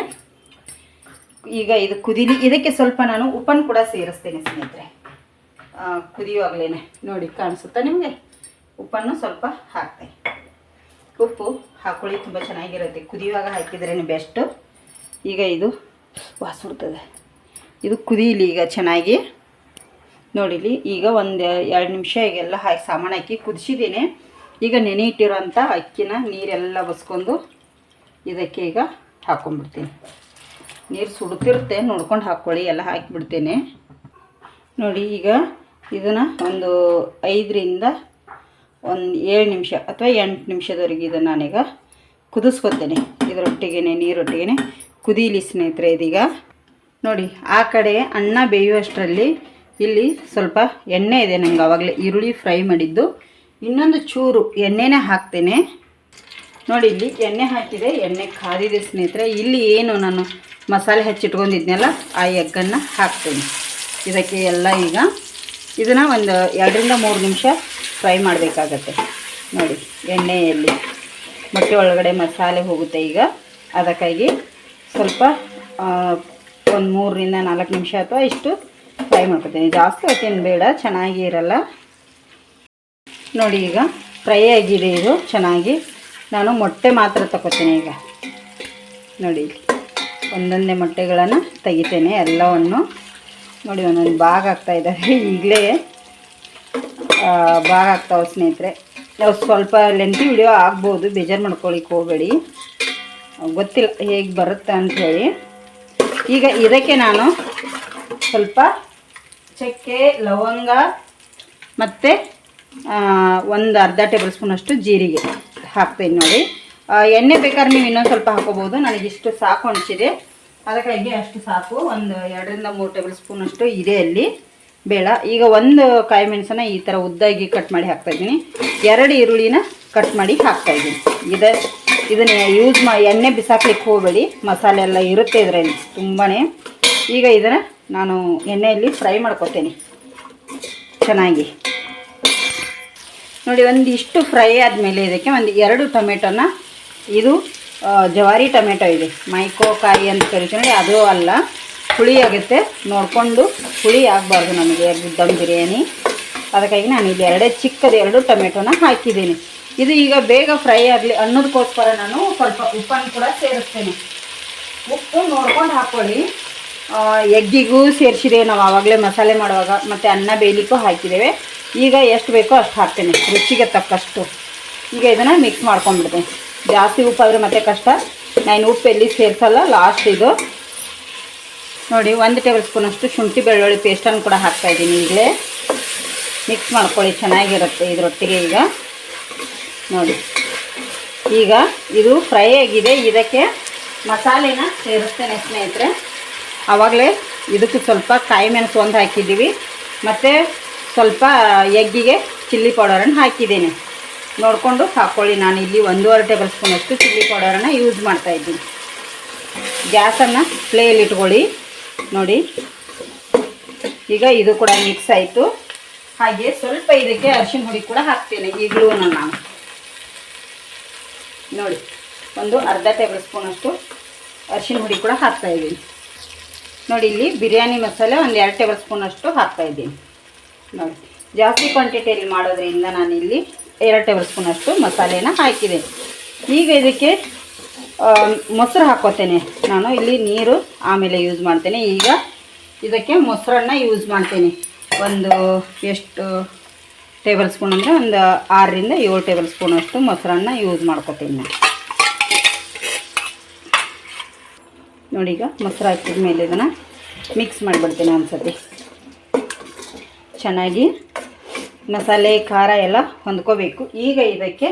ಈಗ ಇದು ಕುದಿ ಇದಕ್ಕೆ ಸ್ವಲ್ಪ ನಾನು ಉಪ್ಪನ್ನು ಕೂಡ ಸೇರಿಸ್ತೇನೆ ಸ್ನೇಹಿತರೆ. ಕುದಿಯುವಾಗಲೇ ನೋಡಿ ಕಾಣಿಸುತ್ತಾ ನಿಮಗೆ? ಉಪ್ಪನ್ನು ಸ್ವಲ್ಪ ಹಾಕ್ತೆ. ಉಪ್ಪು ಹಾಕೊಳ್ಳಿ, ತುಂಬ ಚೆನ್ನಾಗಿರುತ್ತೆ. ಕುದಿಯುವಾಗ ಹಾಕಿದ್ರೇ ಬೆಸ್ಟು. ಈಗ ಇದು ವಾಸಿಡ್ತದೆ ಇದು ಕುದೀಲಿ ಈಗ ಚೆನ್ನಾಗಿ. ನೋಡಿಲಿ, ಈಗ ಒಂದು ಎರಡು ನಿಮಿಷ ಈಗೆಲ್ಲ ಹಾಕಿ, ಸಾಮಾನು ಹಾಕಿ ಕುದಿಸಿದ್ದೀನಿ ಈಗ ನೆನೆ ಇಟ್ಟಿರೋಂಥ ಅಕ್ಕಿನ ನೀರೆಲ್ಲ ಬಸ್ಕೊಂಡು ಇದಕ್ಕೆ ಈಗ ಹಾಕ್ಕೊಂಡ್ಬಿಡ್ತೀನಿ ನೀರು ಸುಡುತ್ತಿರುತ್ತೆ ನೋಡ್ಕೊಂಡು ಹಾಕ್ಕೊಳ್ಳಿ ಎಲ್ಲ ಹಾಕಿಬಿಡ್ತೀನಿ. ನೋಡಿ, ಈಗ ಇದನ್ನು ಒಂದು ಐದರಿಂದ ಒಂದು ಏಳು ನಿಮಿಷ ಅಥವಾ ಎಂಟು ನಿಮಿಷದವರೆಗೆ ಇದನ್ನು ನಾನೀಗ ಕುದಿಸ್ಕೊತೇನೆ. ಇದರೊಟ್ಟಿಗೆ ನೀರೊಟ್ಟಿಗೆ ಕುದೀಲಿ ಸ್ನೇಹಿತರೆ ಇದೀಗ. ನೋಡಿ, ಆ ಕಡೆ ಅನ್ನ ಬೇಯುವಷ್ಟರಲ್ಲಿ ಇಲ್ಲಿ ಸ್ವಲ್ಪ ಎಣ್ಣೆ ಇದೆ ನಂಗೆ ಆವಾಗಲೇ ಈರುಳ್ಳಿ ಫ್ರೈ ಮಾಡಿದ್ದು. ಇನ್ನೊಂದು ಚೂರು ಎಣ್ಣೆನೇ ಹಾಕ್ತೇನೆ. ನೋಡಿ, ಇಲ್ಲಿ ಎಣ್ಣೆ ಹಾಕಿದೆ, ಎಣ್ಣೆ ಕಾದಿದೆ ಸ್ನೇಹಿತರೆ. ಇಲ್ಲಿ ಏನು ನಾನು ಮಸಾಲೆ ಹಚ್ಚಿಟ್ಕೊಂಡಿದ್ನಲ್ಲ, ಆ ಎಗ್ಗನ್ನು ಹಾಕ್ತೇನೆ. ಇದಕ್ಕೆ ಎಲ್ಲ ಈಗ ಇದನ್ನು ಒಂದು ಎರಡರಿಂದ ಮೂರು ನಿಮಿಷ ಫ್ರೈ ಮಾಡಬೇಕಾಗತ್ತೆ. ನೋಡಿ, ಎಣ್ಣೆಯಲ್ಲಿ ಮೊಟ್ಟೆ ಒಳಗಡೆ ಮಸಾಲೆ ಹೋಗುತ್ತೆ ಈಗ. ಅದಕ್ಕಾಗಿ ಸ್ವಲ್ಪ ಒಂದು ಮೂರರಿಂದ ನಾಲ್ಕು ನಿಮಿಷ ಅಥವಾ ಇಷ್ಟು ಫ್ರೈ ಮಾಡ್ಕೊತೀನಿ. ಜಾಸ್ತಿ ಹೊತ್ತೇನು ಬೇಡ, ಚೆನ್ನಾಗಿ ಇರಲ್ಲ. ನೋಡಿ ಈಗ ಫ್ರೈ ಆಗಿದೆ ಇದು, ಚೆನ್ನಾಗಿ. ನಾನು ಮೊಟ್ಟೆ ಮಾತ್ರ ತಗೋತೀನಿ ಈಗ. ನೋಡಿ, ಒಂದೊಂದೇ ಮೊಟ್ಟೆಗಳನ್ನು ತೆಗಿತೇನೆ, ಎಲ್ಲವನ್ನು. ನೋಡಿ, ಒಂದೊಂದು ಭಾಗ ಆಗ್ತಾ ಇದ್ದಾರೆ ಈಗಲೇ ಭಾಗ ಆಗ್ತಾವೆ ಸ್ನೇಹಿತರೆ. ನಾವು ಸ್ವಲ್ಪ ಲೆಂತಿ ವಿಡಿಯೋ ಆಗ್ಬೋದು, ಬೇಜಾರು ಮಾಡ್ಕೊಳ್ಳಿಕ್ಕೆ ಹೋಗಬೇಡಿ. ಗೊತ್ತಿಲ್ಲ ಹೇಗೆ ಬರುತ್ತೆ ಅಂಥೇಳಿ ಈಗ ಇದಕ್ಕೆ ನಾನು ಸ್ವಲ್ಪ ಚಕ್ಕೆ, ಲವಂಗ ಮತ್ತು ಒಂದು ಅರ್ಧ ಟೇಬಲ್ ಸ್ಪೂನಷ್ಟು ಜೀರಿಗೆ ಹಾಕ್ತೀನಿ ನೋಡಿ. ಎಣ್ಣೆ ಬೇಕಾದ್ರೆ ನೀವು ಇನ್ನೊಂದು ಸ್ವಲ್ಪ ಹಾಕೋಬೋದು. ನನಗಿಷ್ಟು ಸಾಕು ಅನಿಸಿದೆ. ಅದಕ್ಕಾಗಿ ಅಷ್ಟು ಸಾಕು. ಒಂದು ಎರಡರಿಂದ ಮೂರು ಟೇಬಲ್ ಸ್ಪೂನ್ ಅಷ್ಟು ಇದೆ ಅಲ್ಲಿ. ಬೇಡ. ಈಗ ಒಂದು ಕಾಯಿ ಮೆಣಸನ್ನ ಈ ಥರ ಉದ್ದಾಗಿ ಕಟ್ ಮಾಡಿ ಹಾಕ್ತಾಯಿದ್ದೀನಿ ಎರಡು ಈರುಳ್ಳಿನ ಕಟ್ ಮಾಡಿ ಹಾಕ್ತಾಯಿದ್ದೀನಿ ಇದ. ಇದನ್ನ ಯೂಸ್ ಮಾ ಎಣ್ಣೆ ಬಿಸಾಕ್ಲಿಕ್ಕೆ ಹೋಗಬೇಡಿ. ಮಸಾಲೆ ಎಲ್ಲ ಇರುತ್ತೆ ಇದರಲ್ಲಿ ತುಂಬಾ ಈಗ ಇದನ್ನು ನಾನು ಎಣ್ಣೆಯಲ್ಲಿ ಫ್ರೈ ಮಾಡ್ಕೊತೀನಿ. ಚೆನ್ನಾಗಿ. ನೋಡಿ ಒಂದು ಇಷ್ಟು ಫ್ರೈ ಆದಮೇಲೆ ಇದಕ್ಕೆ ಒಂದು ಎರಡು ಟೊಮೆಟೊನ ಇದು ಜವಾರಿ ಟೊಮೆಟೊ ಇದೆ. ಮೈಕೋ ಕಾಯಿ ಅಂತ ಕರಿತೀವಿ ನೋಡಿ, ಅದು ಅಲ್ಲ. ಹುಳಿ ಆಗುತ್ತೆ. ನೋಡಿಕೊಂಡು ಹುಳಿ ಆಗಬಾರ್ದು ನಮಗೆ ದಮ್ ಬಿರಿಯಾನಿ. ಅದಕ್ಕಾಗಿ ನಾನು ಇಲ್ಲಿ ಎರಡೇ ಚಿಕ್ಕದು ಎರಡು ಟೊಮೆಟೊನ ಹಾಕಿದ್ದೀನಿ. ಇದು ಈಗ ಬೇಗ ಫ್ರೈ ಆಗಲಿ, ಅನ್ನೋದಕ್ಕೋಸ್ಕರ ನಾನು ಸ್ವಲ್ಪ ಉಪ್ಪನ್ನು ಕೂಡ ಸೇರಿಸ್ತೇನೆ. ಉಪ್ಪು ನೋಡ್ಕೊಂಡು ಹಾಕ್ಕೊಳ್ಳಿ ಎಗ್ಗಿಗೂ ಸೇರಿಸಿದೆ. ನಾವು ಆವಾಗಲೇ ಮಸಾಲೆ ಮಾಡುವಾಗ ಮತ್ತು ಅನ್ನ ಬೇಯಲಿಕ್ಕೂ ಹಾಕಿದ್ದೇವೆ. ಈಗ ಎಷ್ಟು ಬೇಕೋ ಅಷ್ಟು ಹಾಕ್ತೇನೆ, ರುಚಿಗೆ ತಕ್ಕಷ್ಟು. ಈಗ ಇದನ್ನು ಮಿಕ್ಸ್ ಮಾಡ್ಕೊಂಡ್ಬಿಡ್ತೇನೆ. ಜಾಸ್ತಿ ಉಪ್ಪಾದರೆ ಮತ್ತೆ ಕಷ್ಟ. ನಾನು ಉಪ್ಪು ಎಲ್ಲಿ ಸೇರಿಸಲ್ಲ ಲಾಸ್ಟ್ ಇದು. ನೋಡಿ, ಒಂದು ಟೇಬಲ್ ಸ್ಪೂನಷ್ಟು ಶುಂಠಿ ಬೆಳ್ಳುಳ್ಳಿ ಪೇಸ್ಟನ್ನು ಕೂಡ ಹಾಕ್ತಾಯಿದ್ದೀನಿ ಈಗಲೇ. ಮಿಕ್ಸ್ ಮಾಡ್ಕೊಳ್ಳಿ, ಚೆನ್ನಾಗಿರುತ್ತೆ ಇದರೊಟ್ಟಿಗೆ ಈಗ. ನೋಡಿ. ಈಗ ಇದು ಫ್ರೈ ಆಗಿದೆ. ಇದಕ್ಕೆ ಮಸಾಲೆನ ಸೇರಿಸ್ತೇನೆ ಸ್ನೇಹಿತರೆ. ಆವಾಗಲೇ ಇದಕ್ಕೆ ಸ್ವಲ್ಪ ಕಾಯಿ ಮೆಣಸು ಒಂದು ಹಾಕಿದ್ದೀವಿ. ಮತ್ತು ಸ್ವಲ್ಪ ಎಗ್ಗಿಗೆ ಚಿಲ್ಲಿ ಪೌಡರನ್ನು ಹಾಕಿದ್ದೇನೆ. ನೋಡಿಕೊಂಡು ಹಾಕ್ಕೊಳ್ಳಿ ನಾನು ಇಲ್ಲಿ ಒಂದೂವರೆ ಟೇಬಲ್ ಸ್ಪೂನಷ್ಟು ಚಿಲ್ಲಿ ಪೌಡರನ್ನು ಯೂಸ್ ಮಾಡ್ತಾಯಿದ್ದೀನಿ ಗ್ಯಾಸನ್ನು ಫ್ಲೇಯಲ್ಲಿ ಇಟ್ಕೊಳ್ಳಿ. ನೋಡಿ. ಈಗ ಇದು ಕೂಡ ಮಿಕ್ಸ್ ಆಯಿತು. ಹಾಗೆ ಸ್ವಲ್ಪ ಇದಕ್ಕೆ ಅರಿಶಿನ ಹುಡಿ ಕೂಡ ಹಾಕ್ತೇನೆ, ಈಗಲೂ ನಾನು. ನೋಡಿ, ಒಂದು ಅರ್ಧ ಟೇಬಲ್ ಸ್ಪೂನಷ್ಟು ಅರಿಶಿನ ಹುಡಿ ಕೂಡ ಹಾಕ್ತಾಯಿದ್ದೀನಿ ನೋಡಿ, ಇಲ್ಲಿ ಬಿರಿಯಾನಿ ಮಸಾಲೆ ಒಂದು ಎರಡು ಟೇಬಲ್ ಸ್ಪೂನಷ್ಟು ಹಾಕ್ತಾಯಿದ್ದೀನಿ ನೋಡಿ, ಜಾಸ್ತಿ ಕ್ವಾಂಟಿಟಿಯಲ್ಲಿ ಮಾಡೋದ್ರಿಂದ ನಾನು ಇಲ್ಲಿ ಎರಡು ಟೇಬಲ್ ಸ್ಪೂನಷ್ಟು ಮಸಾಲೆನ ಹಾಕಿದೆ. ಈಗ ಇದಕ್ಕೆ ಮೊಸರು ಹಾಕೋತೇನೆ. ನಾನು ಇಲ್ಲಿ ನೀರು ಆಮೇಲೆ ಯೂಸ್ ಮಾಡ್ತೇನೆ. ಈಗ ಇದಕ್ಕೆ ಮೊಸರನ್ನ ಯೂಸ್ ಮಾಡ್ತೇನೆ. ಒಂದು ಎಷ್ಟು ಟೇಬಲ್ ಸ್ಪೂನ್ ಅಂದರೆ ಒಂದು ಆರರಿಂದ ಏಳು ಟೇಬಲ್ ಸ್ಪೂನಷ್ಟು ಮೊಸರನ್ನ ಯೂಸ್ ಮಾಡ್ಕೋತೀನಿ ನೋಡಿ ಈಗ ಮೊಸರು ಹಾಕಿದ ಮೇಲೆ ಇದನ್ನು ಮಿಕ್ಸ್ ಮಾಡಿಬಿಡ್ತೀನಿ ಒಂದು ಸತಿ ಚೆನ್ನಾಗಿ ಮಸಾಲೆ, ಖಾರ ಎಲ್ಲ ಹೊಂದ್ಕೋಬೇಕು. ಈಗ ಇದಕ್ಕೆ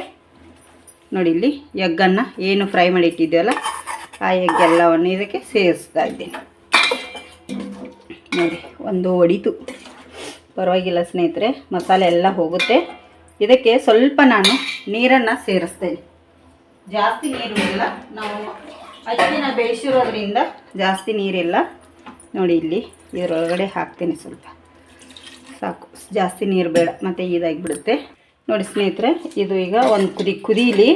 ನೋಡಿ ಇಲ್ಲಿ ಎಗ್ಗನ್ನು ಏನು ಫ್ರೈ ಮಾಡಿ ಇಟ್ಟಿದ್ದೀವಲ್ಲ ಆ ಎಗ್ ಎಲ್ಲವನ್ನು ಇದಕ್ಕೆ ಸೇರಿಸ್ತಾ ಇದ್ದೀನಿ. ನೋಡಿ, ಒಂದು ಒಡಿತು. ಪರವಾಗಿಲ್ಲ ಸ್ನೇಹಿತರೆ, ಮಸಾಲೆ ಎಲ್ಲ ಹೋಗುತ್ತೆ. ಇದಕ್ಕೆ ಸ್ವಲ್ಪ ನಾನು ನೀರನ್ನು ಸೇರಿಸ್ತೇನೆ. ಜಾಸ್ತಿ ನೀರು ಇಲ್ಲ. ನಾವು ಅಕ್ಕಿನ ಬೇಯಿಸಿರೋದ್ರಿಂದ ಜಾಸ್ತಿ ನೀರಿಲ್ಲ. ನೋಡಿ ಇಲ್ಲಿ ಇದರೊಳಗಡೆ ಹಾಕ್ತೀನಿ ಸ್ವಲ್ಪ. ಸಾಕು. ಜಾಸ್ತಿ ನೀರು ಬೇಡ, ಮತ್ತು ಇದಾಗಿಬಿಡುತ್ತೆ. ನೋಡಿ ಸ್ನೇಹಿತರೆ, ಇದು ಈಗ ಒಂದು ಕುದಿ, ಕುದೀಲಿ.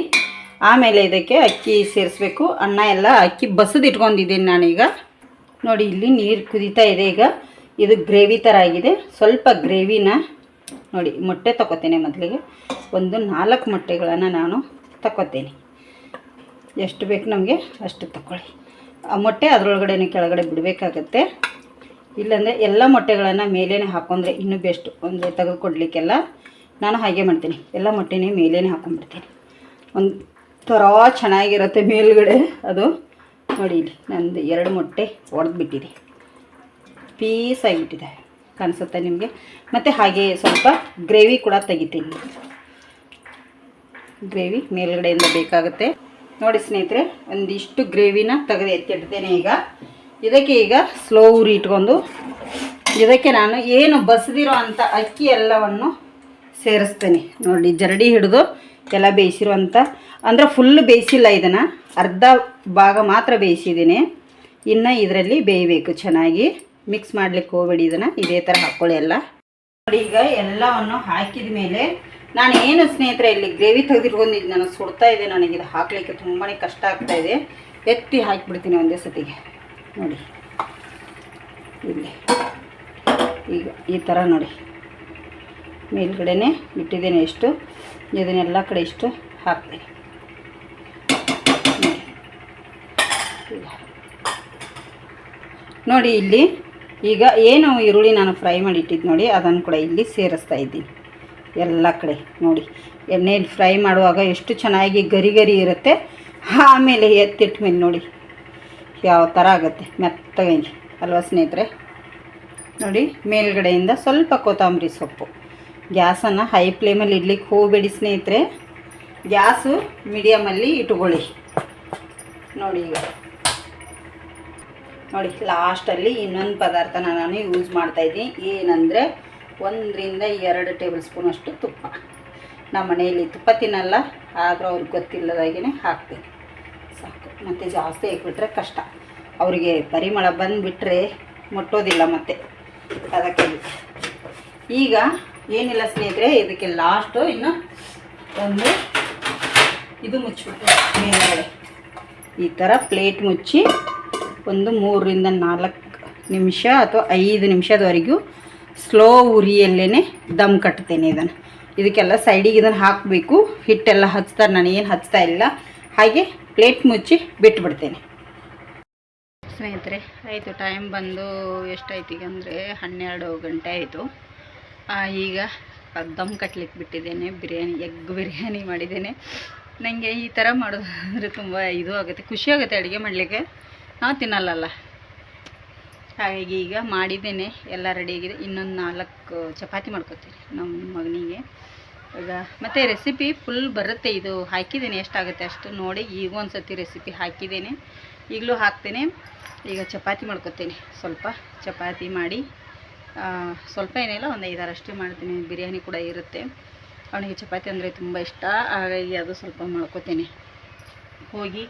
ಆಮೇಲೆ ಇದಕ್ಕೆ ಅಕ್ಕಿ ಸೇರಿಸ್ಬೇಕು. ಅನ್ನ ಎಲ್ಲ ಅಕ್ಕಿ ಬಸದು ಇಟ್ಕೊಂಡಿದ್ದೀನಿ ನಾನೀಗ. ನೋಡಿ, ಇಲ್ಲಿ ನೀರು ಕುದೀತಾ ಇದೆ ಈಗ. ಇದು ಗ್ರೇವಿ ಥರ ಆಗಿದೆ. ಸ್ವಲ್ಪ ಗ್ರೇವಿನ, ನೋಡಿ, ಮೊಟ್ಟೆ ತಗೋತೇನೆ ಮೊದಲಿಗೆ. ಒಂದು ನಾಲ್ಕು ಮೊಟ್ಟೆಗಳನ್ನು ನಾನು ತಗೋತೇನೆ ಎಷ್ಟು ಬೇಕು ನಮಗೆ ಅಷ್ಟು ತಗೊಳ್ಳಿ ಆ ಮೊಟ್ಟೆ ಅದರೊಳಗಡೆ ಕೆಳಗಡೆ ಬಿಡಬೇಕಾಗತ್ತೆ. ಇಲ್ಲಾಂದರೆ ಎಲ್ಲ ಮೊಟ್ಟೆಗಳನ್ನು ಮೇಲೇ ಹಾಕೊಂಡ್ರೆ ಇನ್ನೂ ಬೆಸ್ಟು ಒಂದು ತೆಗೆದುಕೊಡ್ಲಿಕ್ಕೆಲ್ಲ ನಾನು ಹಾಗೆ ಮಾಡ್ತೀನಿ. ಎಲ್ಲ ಮೊಟ್ಟೆನೇ ಮೇಲೇ ಹಾಕೊಂಡ್ಬಿಡ್ತೀನಿ. ಒಂದು ಥರ ಚೆನ್ನಾಗಿರುತ್ತೆ ಮೇಲುಗಡೆ. ಅದು ನೋಡಿ ಇಲ್ಲಿ ನಂದು ಎರಡು ಮೊಟ್ಟೆ ಒಡೆದ್ಬಿಟ್ಟಿದೆ. ಪೀಸ್ ಆಗಿಬಿಟ್ಟಿದೆ ಕಾಣಿಸುತ್ತೆ ನಿಮಗೆ? ಮತ್ತು ಹಾಗೆ ಸ್ವಲ್ಪ ಗ್ರೇವಿ ಕೂಡ ತೆಗಿತೀನಿ. ಗ್ರೇವಿ ಮೇಲ್ಗಡೆಯಿಂದ ಬೇಕಾಗುತ್ತೆ. ನೋಡಿ ಸ್ನೇಹಿತರೆ, ಒಂದಿಷ್ಟು ಗ್ರೇವಿನ ತೆಗೆದು ಎತ್ತಿಡ್ತೇನೆ ಈಗ. ಇದಕ್ಕೆ ಈಗ ಸ್ಲೋ ಉರಿ ಇಟ್ಕೊಂಡು ಇದಕ್ಕೆ ನಾನು ಏನು ಬಸದಿರೋ ಅಂಥ ಅಕ್ಕಿ ಎಲ್ಲವನ್ನು ಸೇರಿಸ್ತೇನೆ. ನೋಡಿ, ಜರಡಿ ಹಿಡಿದು ಎಲ್ಲ ಬೇಯಿಸಿರುವಂಥ, ಅಂದ್ರೆ ಫುಲ್ ಬೇಯಿಸಿಲ್ಲ ಇದನ್ನು, ಅರ್ಧ ಭಾಗ ಮಾತ್ರ ಬೇಯಿಸಿದ್ದೀನಿ. ಇನ್ನು ಇದರಲ್ಲಿ ಬೇಯಬೇಕು, ಚೆನ್ನಾಗಿ ಮಿಕ್ಸ್ ಮಾಡ್ಲಿಕ್ಕೆ ಹೋಗ್ಬೇಡಿ ಇದನ್ನು, ಇದೇ ಥರ ಹಾಕ್ಕೊಳ್ಳಿ ಎಲ್ಲ. ನೋಡಿ, ಈಗ ಎಲ್ಲವನ್ನು ಹಾಕಿದ ಮೇಲೆ ನಾನು ಏನು ಸ್ನೇಹಿತರೆ ಇಲ್ಲಿ ಗ್ರೇವಿ ತೆಗೆದಿಟ್ಕೊಂಡಿದ್ದು, ನಾನು ಸುಡ್ತಾ ಇದೆ ನನಗೆ ಇದು ಹಾಕಲಿಕ್ಕೆ ತುಂಬಾ ಕಷ್ಟ ಆಗ್ತಾ ಇದೆ. ಎತ್ತಿ ಹಾಕಿಬಿಡ್ತೀನಿ ಒಂದೇ ಸತಿಗೆ. ನೋಡಿ. ಇಲ್ಲಿ. ಈಗ ಈ ಥರ ನೋಡಿ. ಮೇಲ್ಗಡೆನೆ ಇಟ್ಟಿದ್ದೇನೆ ಎಷ್ಟು ಇದನ್ನೆಲ್ಲ ಕಡೆ ಇಷ್ಟು ಹಾಕ್ತೀನಿ. ನೋಡಿ. ಇಲ್ಲಿ ಈಗ ಏನು ಈರುಳ್ಳಿ ನಾನು ಫ್ರೈ ಮಾಡಿ ಇಟ್ಟಿದ್ದು ನೋಡಿ, ಅದನ್ನು ಕೂಡ ಇಲ್ಲಿ ಸೇರಿಸ್ತಾ ಇದ್ದೀನಿ. ಎಲ್ಲ ಕಡೆ ನೋಡಿ. ಎಣ್ಣೆಯಲ್ಲಿ ಫ್ರೈ ಮಾಡುವಾಗ ಎಷ್ಟು ಚೆನ್ನಾಗಿ ಗರಿ ಗರಿ ಇರುತ್ತೆ. ಆಮೇಲೆ ಎತ್ತಿಟ್ಟ ಮೇಲೆ ನೋಡಿ. ಯಾವ ಥರ ಆಗುತ್ತೆ ಮೆತ್ತಗೆ ಅಲ್ವಾ ಸ್ನೇಹಿತರೆ? ನೋಡಿ, ಮೇಲ್ಗಡೆಯಿಂದ ಸ್ವಲ್ಪ ಕೊತ್ತಂಬರಿ ಸೊಪ್ಪು. ಗ್ಯಾಸನ್ನು ಹೈ ಫ್ಲೇಮಲ್ಲಿ ಇಡ್ಲಿಕ್ಕೆ ಹೋಗಬೇಡಿ ಸ್ನೇಹಿತರೆ. ಗ್ಯಾಸು ಮೀಡಿಯಮಲ್ಲಿ ಇಟ್ಕೊಳ್ಳಿ. ನೋಡಿ ಈಗ. ನೋಡಿ ಲಾಸ್ಟಲ್ಲಿ ಇನ್ನೊಂದು ಪದಾರ್ಥನ ನಾನು ಯೂಸ್ ಮಾಡ್ತಾಯಿದ್ದೀನಿ ಏನಂದರೆ ಒಂದರಿಂದ ಎರಡು ಟೇಬಲ್ ಸ್ಪೂನ್ ಅಷ್ಟು ತುಪ್ಪ. ನಮ್ಮ ಮನೆಯಲ್ಲಿ ತುಪ್ಪ ತಿನ್ನಲ್ಲ, ಆದರೂ ಅವ್ರಿಗೆ ಗೊತ್ತಿಲ್ಲದಾಗೇ ಹಾಕ್ತೀನಿ ಸಾಕು. ಮತ್ತು ಜಾಸ್ತಿ ಹಾಕ್ಬಿಟ್ರೆ ಕಷ್ಟ. ಅವರಿಗೆ ಪರಿಮಳ ಬಂದುಬಿಟ್ರೆ ಮುಟ್ಟೋದಿಲ್ಲ ಮತ್ತೆ. ಅದಕ್ಕೆ ಈಗ ಏನಿಲ್ಲ ಸ್ನೇಹಿತರೆ, ಇದಕ್ಕೆ ಲಾಸ್ಟು ಇನ್ನು ಒಂದು ಇದು ಮುಚ್ಚಿಬಿಟ್ಟು ಮೇಲ್ಗಡೆ. ಈ ಥರ ಪ್ಲೇಟ್ ಮುಚ್ಚಿ ಒಂದು ಮೂರರಿಂದ ನಾಲ್ಕು ನಿಮಿಷ ಅಥವಾ ಐದು ನಿಮಿಷದವರೆಗೂ ಸ್ಲೋ ಉರಿಯಲ್ಲೇ ದಮ್ ಕಟ್ತೇನೆ ಇದನ್ನು. ಇದಕ್ಕೆಲ್ಲ ಸೈಡಿಗೆ ಇದನ್ನು ಹಾಕಬೇಕು. ಹಿಟ್ಟೆಲ್ಲ ಹಚ್ತಾರೆ ನಾನು ಏನು ಹಚ್ತಾ ಇಲ್ಲ. ಹಾಗೆ ಪ್ಲೇಟ್ ಮುಚ್ಚಿ ಬಿಟ್ಬಿಡ್ತೇನೆ. ಸ್ನೇಹಿತರೆ, ಆಯಿತು ಟೈಮ್ ಬಂದು ಎಷ್ಟಾಯ್ತು ಈಗ ಅಂದರೆ ಹನ್ನೆರಡು ಗಂಟೆ ಆಯಿತು. ಈಗ ದಮ್ ಕಟ್ಲಿಕ್ಕೆ ಬಿಟ್ಟಿದ್ದೇನೆ, ಬಿರಿಯಾನಿ, ಎಗ್ ಬಿರಿಯಾನಿ ಮಾಡಿದ್ದೇನೆ. ನನಗೆ ಈ ಥರ ಮಾಡೋದು ಅಂದರೆ ತುಂಬ ಇದು ಆಗುತ್ತೆ, ಖುಷಿ ಆಗುತ್ತೆ ಅಡುಗೆ ಮಾಡಲಿಕ್ಕೆ. ನಾವು ತಿನ್ನಲ್ಲಲ್ಲ. ಹಾಗಾಗಿ ಈಗ ಮಾಡಿದ್ದೇನೆ, ಎಲ್ಲ ರೆಡಿ ಆಗಿದೆ. ಇನ್ನೊಂದು ನಾಲ್ಕು ಚಪಾತಿ ಮಾಡ್ಕೊತೀನಿ ನಮ್ಮ ಮಗನಿಗೆ. ಈಗ ಮತ್ತು ರೆಸಿಪಿ ಫುಲ್ ಬರುತ್ತೆ ಇದು. ಹಾಕಿದ್ದೀನಿ, ಎಷ್ಟಾಗುತ್ತೆ ಅಷ್ಟು ನೋಡಿ. ಈಗ ಒಂದು ಸತಿ ರೆಸಿಪಿ ಹಾಕಿದ್ದೀನಿ. ಈಗಲೂ ಹಾಕ್ತೀನಿ. ಈಗ ಚಪಾತಿ ಮಾಡ್ಕೊತೀನಿ. ಸ್ವಲ್ಪ ಚಪಾತಿ ಮಾಡಿ ಸ್ವಲ್ಪ ಏನಿಲ್ಲ, ಒಂದು ಐದಾರಷ್ಟೇ ಮಾಡ್ತೀನಿ. ಬಿರಿಯಾನಿ ಕೂಡ ಇರುತ್ತೆ. ಅವನಿಗೆ ಚಪಾತಿ ಅಂದರೆ ತುಂಬ ಇಷ್ಟ. ಹಾಗಾಗಿ ಅದು ಸ್ವಲ್ಪ ಮಾಡ್ಕೊತೀನಿ. ಹೋಗಿ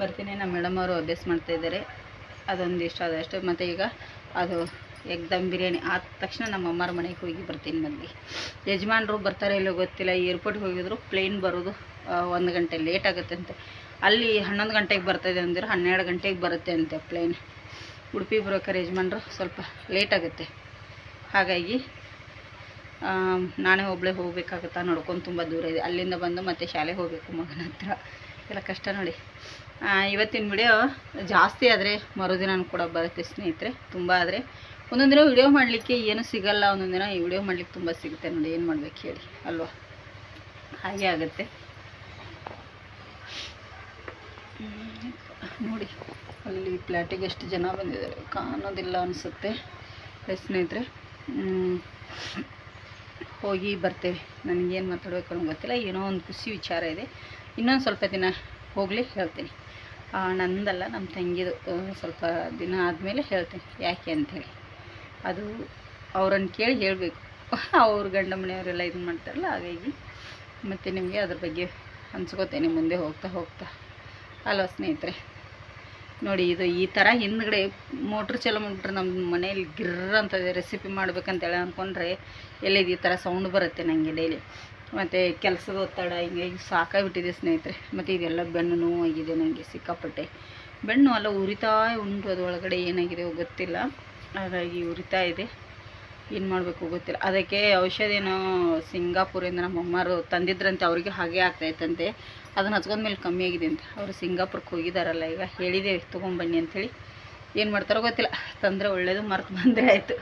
ಬರ್ತೀನಿ. ನಮ್ಮ ಮೇಡಮ್ ಅವರು ಅಭ್ಯಾಸ ಮಾಡ್ತಾಯಿದ್ದಾರೆ ಅದೊಂದು ಇಷ್ಟ ಆದಷ್ಟು. ಮತ್ತು ಈಗ ಅದು ಎಗ್ ದಮ್ ಬಿರಿಯಾನಿ ಆದ ತಕ್ಷಣ ನಮ್ಮ ಅಮ್ಮರ ಮನೆಗೆ ಹೋಗಿ ಬರ್ತೀನಿ ಬಂದು ಯಜಮಾನ್ರು ಬರ್ತಾರೆ ಇಲ್ಲೋ ಗೊತ್ತಿಲ್ಲ ಏರ್ಪೋರ್ಟ್ಗೆ ಹೋಗಿದ್ರು ಪ್ಲೇನ್ ಬರೋದು ಒಂದು ಗಂಟೆ ಲೇಟ್ ಆಗುತ್ತೆ ಅಂತೆ. ಅಲ್ಲಿ ಹನ್ನೊಂದು ಗಂಟೆಗೆ ಬರ್ತದೆ ಅಂದಿರೋ ಹನ್ನೆರಡು ಗಂಟೆಗೆ ಬರುತ್ತೆ ಅಂತೆ ಪ್ಲೇನ್ ಉಡುಪಿ ಬರೋಕ್ಕಾರೆ ಯಜಮಾನ್ರು ಸ್ವಲ್ಪ ಲೇಟ್ ಆಗುತ್ತೆ. ಹಾಗಾಗಿ ನಾನೇ ಒಬ್ಬಳೇ ಹೋಗ್ಬೇಕಾಗತ್ತಾ ನೋಡ್ಕೊಂಡು ತುಂಬ ದೂರ ಇದೆ. ಅಲ್ಲಿಂದ ಬಂದು ಮತ್ತೆ ಶಾಲೆಗೆ ಹೋಗಬೇಕು ಮಗನ ಹತ್ರ. ಎಲ್ಲ ಕಷ್ಟ ನೋಡಿ. ಇವತ್ತಿನ ವಿಡಿಯೋ ಜಾಸ್ತಿ ಆದರೆ ಮರುದಿನ ಕೂಡ ಬರುತ್ತೆ ಸ್ನೇಹಿತರೆ. ತುಂಬ ಆದರೆ ಒಂದೊಂದು ದಿನ ವಿಡಿಯೋ ಮಾಡಲಿಕ್ಕೆ ಏನು ಸಿಗಲ್ಲ, ಒಂದೊಂದು ದಿನ ಈ ವಿಡಿಯೋ ಮಾಡಲಿಕ್ಕೆ ತುಂಬ ಸಿಗುತ್ತೆ ನೋಡಿ, ಏನು ಮಾಡ್ಬೇಕು ಹೇಳಿ, ಅಲ್ವಾ? ಹಾಗೆ ಆಗುತ್ತೆ. ನೋಡಿ, ಅಲ್ಲಿ ಪ್ಲ್ಯಾಟಿಗೆ ಎಷ್ಟು ಜನ ಬಂದಿದ್ದಾರೆ, ಕಾಣೋದಿಲ್ಲ ಅನಿಸುತ್ತೆ ಸ್ನೇಹಿತರೆ. ಹೋಗಿ ಬರ್ತೇವೆ. ನನಗೇನು ಮಾತಾಡಬೇಕು ಅನ್ನೋ ಗೊತ್ತಿಲ್ಲ, ಏನೋ ಒಂದು ಖುಷಿ ವಿಚಾರ ಇದೆ. ಇನ್ನೊಂದು ಸ್ವಲ್ಪ ದಿನ ಹೋಗಲಿ, ಹೇಳ್ತೀನಿ. ನಂದಲ್ಲ ನಮ್ಮ ತಂಗಿದು ಸ್ವಲ್ಪ ದಿನ ಆದಮೇಲೆ ಹೇಳ್ತೀನಿ, ಯಾಕೆ ಅಂಥೇಳಿ ಅದು ಅವ್ರನ್ನ ಕೇಳಿ ಹೇಳಬೇಕು. ಅವ್ರ ಗಂಡ ಮನೆಯವರೆಲ್ಲ ಇದು ಮಾಡ್ತಾರಲ್ಲ, ಹಾಗಾಗಿ ಮತ್ತು ನಿಮಗೆ ಅದ್ರ ಬಗ್ಗೆ ಅನ್ಸ್ಕೋತೇನೆ ಮುಂದೆ ಹೋಗ್ತಾ ಹೋಗ್ತಾ. ಅಲ್ವಾ ಸ್ನೇಹಿತರೆ, ನೋಡಿ ಇದು ಈ ಥರ ಹಿಂದ್ಗಡೆ ಮೋಟ್ರ್ ಚಲೋ ಮಾಡಿಬಿಟ್ರೆ ನಮ್ಮ ಮನೇಲಿ ಗಿರ್ರ ಅಂತದೆ ರೆಸಿಪಿ ಮಾಡ್ಬೇಕಂತೇಳಿ ಅಂದ್ಕೊಂಡ್ರೆ ಎಲ್ಲಿದು ಈ ಥರ ಸೌಂಡ್ ಬರುತ್ತೆ ನನಗೆ ಡೈಲಿ ಮತ್ತು ಕೆಲಸದ ಒತ್ತಡ ಹಿಂಗಾಗಿ ಸಾಕಾಗಿಬಿಟ್ಟಿದೆ ಸ್ನೇಹಿತರೆ. ಮತ್ತು ಇದೆಲ್ಲ ಬೆನ್ನು ಆಗಿದೆ ನನಗೆ ಸಿಕ್ಕಾಪಟ್ಟೆ. ಬೆನ್ನು ಅಲ್ಲ ಉರಿತಾ ಉಂಟು, ಅದರೊಳಗಡೆ ಏನಾಗಿದೆ ಗೊತ್ತಿಲ್ಲ. ಹಾಗಾಗಿ ಉರಿತಾ ಇದೆ. ಏನು ಮಾಡಬೇಕು ಗೊತ್ತಿಲ್ಲ. ಅದಕ್ಕೆ ಔಷಧಿನೂ ಸಿಂಗಾಪುರಿಂದ ನಮ್ಮ ಅಮ್ಮರು ತಂದಿದ್ರಂತೆ, ಅವರಿಗೆ ಹಾಗೆ ಆಗ್ತಾಯಿತ್ತಂತೆ ಅದನ್ನು ಹಚ್ಕೊಂಡ್ಮೇಲೆ ಕಮ್ಮಿ ಆಗಿದೆ ಅಂತ. ಅವರು ಸಿಂಗಾಪುರಕ್ಕೆ ಹೋಗಿದ್ದಾರಲ್ಲ ಈಗ ಹೇಳಿದೆ ತೊಗೊಂಬನ್ನಿ ಅಂಥೇಳಿ ಏನು ಮಾಡ್ತಾರೋ ಗೊತ್ತಿಲ್ಲ. ತಂದರೆ ಒಳ್ಳೆಯದು ಮರ್ತು ಬಂದರೆ ಆಯಿತು.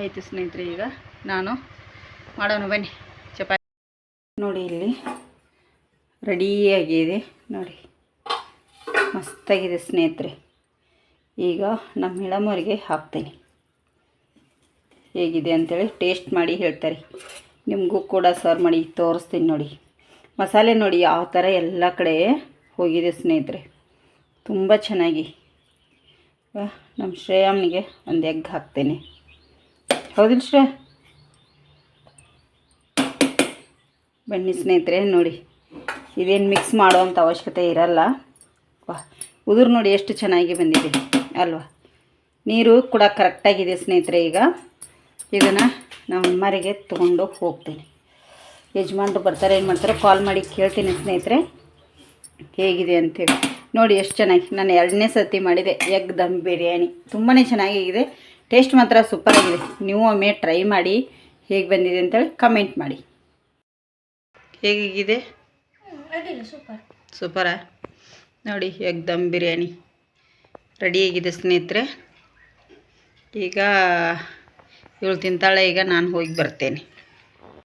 ಆಯಿತು ಸ್ನೇಹಿತರೆ, ಈಗ ನಾನು ಮಾಡೋಣ ಬನ್ನಿ. ಚಪಾತಿ ನೋಡಿ ಇಲ್ಲಿ. ರೆಡಿಯಾಗಿದೆ ನೋಡಿ. ಮಸ್ತಾಗಿದೆ ಸ್ನೇಹಿತರೆ. ಈಗ ನಮ್ಮ ಹಿಳಮರಿಗೆ ಹಾಕ್ತೀನಿ. ಹೇಗಿದೆ ಅಂತೇಳಿ ಟೇಸ್ಟ್ ಮಾಡಿ ಹೇಳ್ತಾರೆ. ನಿಮಗೂ ಕೂಡ ಸರ್ವ್ ಮಾಡಿ ತೋರಿಸ್ತೀನಿ ನೋಡಿ. ಮಸಾಲೆ ನೋಡಿ ಯಾವ ಥರ ಎಲ್ಲ ಕಡೆ ಹೋಗಿದೆ ಸ್ನೇಹಿತರೆ. ತುಂಬ ಚೆನ್ನಾಗಿ. ನಮ್ಮ ಶ್ರೇಯಾಮ್ನಿಗೆ ಒಂದು ಎಗ್ ಹಾಕ್ತೇನೆ. ಹೌದಿಲ್ಲ ಶ್ರೇಯ? ಬನ್ನಿ ಸ್ನೇಹಿತರೆ, ನೋಡಿ. ಇದೇನು ಮಿಕ್ಸ್ ಮಾಡುವಂಥ ಅವಶ್ಯಕತೆ ಇರಲ್ಲ. ವಾ, ಉದುರು ನೋಡಿ ಎಷ್ಟು ಚೆನ್ನಾಗಿ ಬಂದಿದೆ. ಅಲ್ವಾ? ನೀರು ಕೂಡ ಕರೆಕ್ಟಾಗಿದೆ ಸ್ನೇಹಿತರೆ ಈಗ. ಇದನ್ನು ನಾವು ಮರಿಗೆ ತೊಗೊಂಡು ಹೋಗ್ತೀನಿ. ಯಜಮಾನ್ರು ಬರ್ತಾರೆ ಏನು ಮಾಡ್ತಾರೆ? ಕಾಲ್ ಮಾಡಿ ಕೇಳ್ತೀನಿ ಸ್ನೇಹಿತರೆ. ಹೇಗಿದೆ ಅಂತೇಳಿ. ನೋಡಿ ಎಷ್ಟು ಚೆನ್ನಾಗಿ ನಾನು ಎರಡನೇ ಸರ್ತಿ ಮಾಡಿದೆ ಎಗ್ ದಮ್ ಬಿರಿಯಾನಿ. ತುಂಬಾ ಚೆನ್ನಾಗಿದೆ. ಟೇಸ್ಟ್ ಮಾತ್ರ ಸೂಪರಾಗಿದೆ ನೀವು ಒಮ್ಮೆ ಟ್ರೈ ಮಾಡಿ ಹೇಗೆ ಬಂದಿದೆ ಅಂತೇಳಿ ಕಮೆಂಟ್ ಮಾಡಿ. ಹೇಗಿದೆ? ಸೂಪರ್ ಸೂಪರಾ ನೋಡಿ ಎಗ್ ದಮ್ ಬಿರಿಯಾನಿ. ರೆಡಿಯಾಗಿದೆ ಸ್ನೇಹಿತರೆ. ಈಗ ಇವಳು ತಿಂತಾಳೆ ಈಗ ನಾನು ಹೋಗಿ ಬರ್ತೇನೆ.